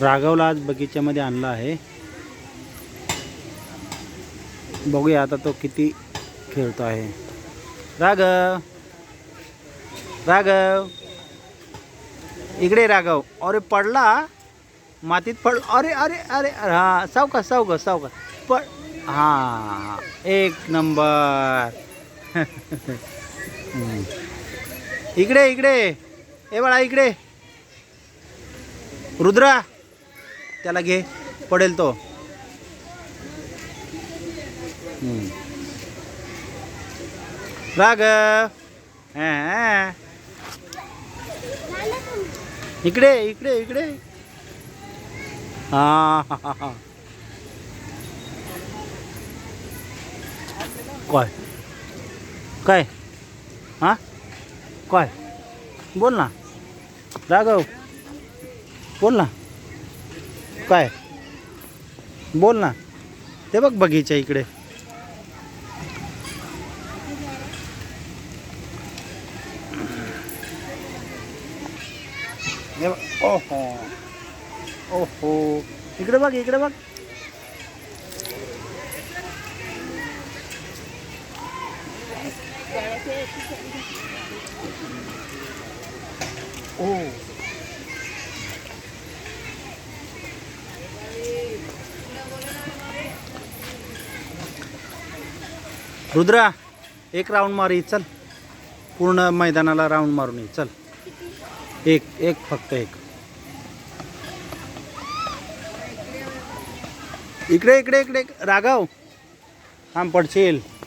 राघवला आज बगीच्यामध्ये आणला आहे. बघूया आता तो किती खेळतो आहे. राघव! राघव! इकडे राघव. अरे पडला? मातीत पडला अरे अरे अरे हा सावका सावका सावका पड हा एक नंबर. इकडे इकडे. ए बाळा इकडे. रुद्रा त्याला घे. पडेल तो. राघव इकडे इकडे इकडे. हा हा, हा, हा. काय? काय? हा? काय? बोल ना. राघव. बोल ना. काय? बोल ना. ते बघ बगीचा इकडे. ओहो. ओहो. इकडे बघ इकडे बघ. ओ. रुद्रा एक राऊंड मार ये, चल. पूर्ण मैदानाला राऊंड मारून ये चल. एक एक फक्त एक. इकडे इकडे इकडे. राघव. थांब पडशील.